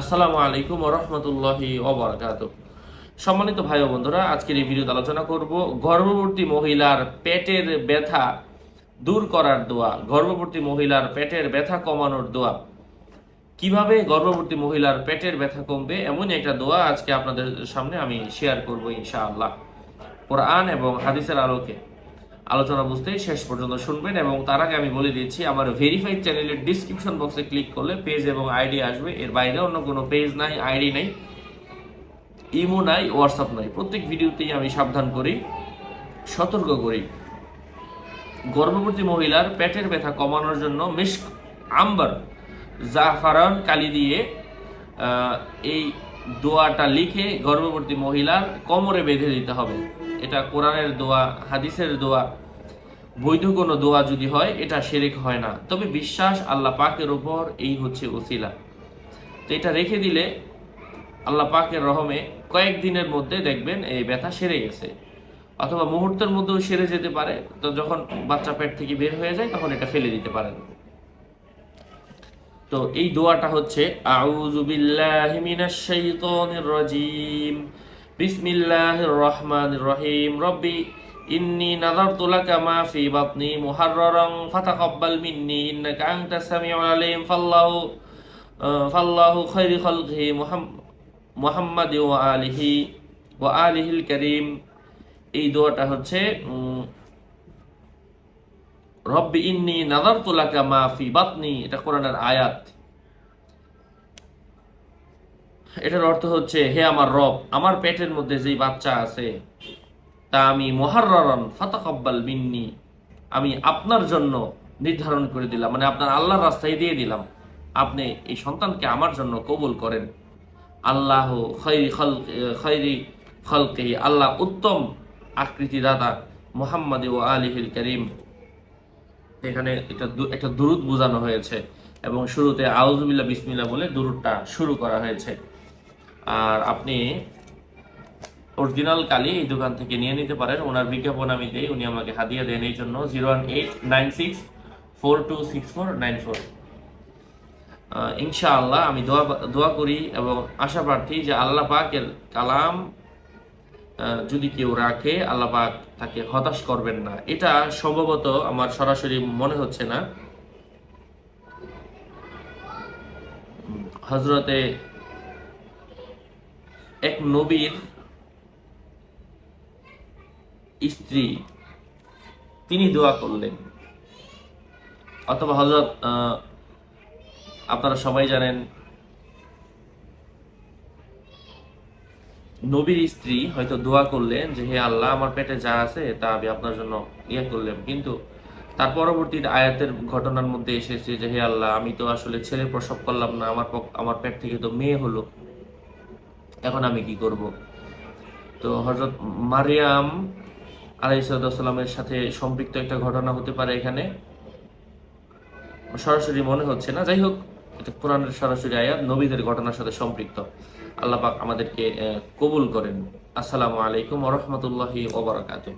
আসসালামু আলাইকুম রহমতুল্লাহি ওবরাকাত সম্মানিত ভাই বন্ধুরা, আজকের এই ভিডিওতে আলোচনা করব গর্ভবতী মহিলার পেটের ব্যথা দূর করার দোয়া, গর্ভবতী মহিলার পেটের ব্যথা কমানোর দোয়া। কীভাবে গর্ভবতী মহিলার পেটের ব্যথা কমবে, এমনই একটা দোয়া আজকে আপনাদের সামনে আমি শেয়ার করব ইনশাআল্লাহ। কোরআন এবং হাদিসের আলোকে। আলোচনা বুঝতে শেষ পর্যন্ত শুনবেন এবং তার আগে আমি বলে দিচ্ছি আমার ভেরিফাইড চ্যানেলের ডিসক্রিপশন বক্সে ক্লিক করলে পেজ এবং আইডি আসবে। এর বাইরে অন্য কোনো পেজ নাই আইডি নাই ইমো নাই হোয়াটসঅ্যাপ নাই। প্রত্যেক ভিডিওতেই আমি সাবধান করি, সতর্ক করি। গর্ভবতী মহিলার পেটের ব্যথা কমানোর জন্য মিস্ক আম্বার, জাফারান কালি দিয়ে এই দোয়াটা লিখে গর্ভবতী মহিলার কোমরে বেঁধে দিতে হবে। এটা কোরআনের দোয়া, হাদিসের দোয়া, বৈধ কোনো দোয়া যদি হয়, এটা শেরেক হয় না। তবে বিশ্বাস আল্লাহ পাকের উপর এই হচ্ছে ওসিলা। তো এটা রেখে দিলে আল্লাহ পাকের রহমে কয়েকদিনের মধ্যে দেখবেন এই ব্যথা সেরে গেছে। অথবা মুহূর্তের মধ্যেও সেরে যেতে পারে, তো যখন বাচ্চা পেট থেকে বের হয়ে যায়, তখন এটা ফেলে দিতে পারেন। তো এই দোয়াটা হচ্ছে, আউযু বিল্লাহি মিনাশ শাইতানির রাজিম। বিসমিল্লাহির রহমানির রহিম। রব্বি ইন্নী নাযারতু লাকা মা ফি বাতনি মুহাররারান ফাতাকাব্বাল মিন্নি ইন্নাকা আনতাস সামিউল আলিম। ফাল্লাহু ফাল্লাহু খায়রি খালকিহি মুহাম- মুহাম্মাদি ওয়া আলিহি ওয়া আলিহিল এই দোয়াটা হচ্ছে রব্বি ইন্নি নাযারতু লাকা মা বাতনি। এটা কোরআনের আয়াত। এটার অর্থ হচ্ছে, হে আমার রব, আমার পেটের মধ্যে যেই বাচ্চা আছে, তা আমি মহাররন ফাতাকাব্বাল মিন্নি, আমি আপনার জন্য নির্ধারণ করে দিলাম মানে আপনার আল্লাহর রাস্তায় দিয়ে দিলাম। আপনি এই সন্তানকে আমার জন্য কবুল করেন। আল্লাহ খৈরি খল খৈরি খলকে আল্লাহ উত্তম আকৃতি দাতা মোহাম্মদ ও আলিহিল করিম। এখানে এটা একটা দুরুদ বোঝানো হয়েছে এবং শুরুতে আউজুবিল্লা বিসমিল্লা বলে দুরুদটা শুরু করা হয়েছে। আর আপনি অরিজিনাল কালি এই দোকান থেকে নিয়ে নিতে পারেন। ওনার বিজ্ঞাপন আমি দিই, উনি আমাকে হাদিয়া দেন এই জন্য। Zero one eight nine six four two six four nine four. ইনশাআল্লাহ আমি দোয়া দোয়া করি এবং আশা প্রার্থী যে আল্লাহ পাকের কালাম যদি কেউ রাখে, আল্লাহ পাক তাকে হতাশ করবেন না। এটা সম্ভবত আমার সরাসরি মনে হচ্ছে না। হজরতে এক নবীর স্ত্রী। তিনি দোয়া করলেন। অথবা হজরত আপনারা সবাই জানেন, নবীর স্ত্রী হয়তো দোয়া করলেন যে, হে আল্লাহ, আমার পেটে যা আছে, তা আমি আপনার জন্য ইয়ে করলাম। কিন্তু তার পরবর্তী আয়াতের ঘটনার মধ্যে এসেছে যে, হে আল্লাহ, আমি তো আসলে ছেলে প্রসব করলাম না, আমার আমার পেট থেকে তো মেয়ে হলো। এখন আমি কি করব? তো হজরত মারিয়াম আলাইসাল্লামের সাথে সম্পৃক্ত একটা ঘটনা হতে পারে এখানে। সরাসরি মনে হচ্ছে না। যাই হোক, এটা কোরআনের সরাসরি আয়াত, নবীদের ঘটনার সাথে সম্পৃক্ত। আল্লাহ পাক আমাদেরকে কবুল করেন। আসসালামু আলাইকুম ওরহমতুল্লাহি ওবরাকাতুহ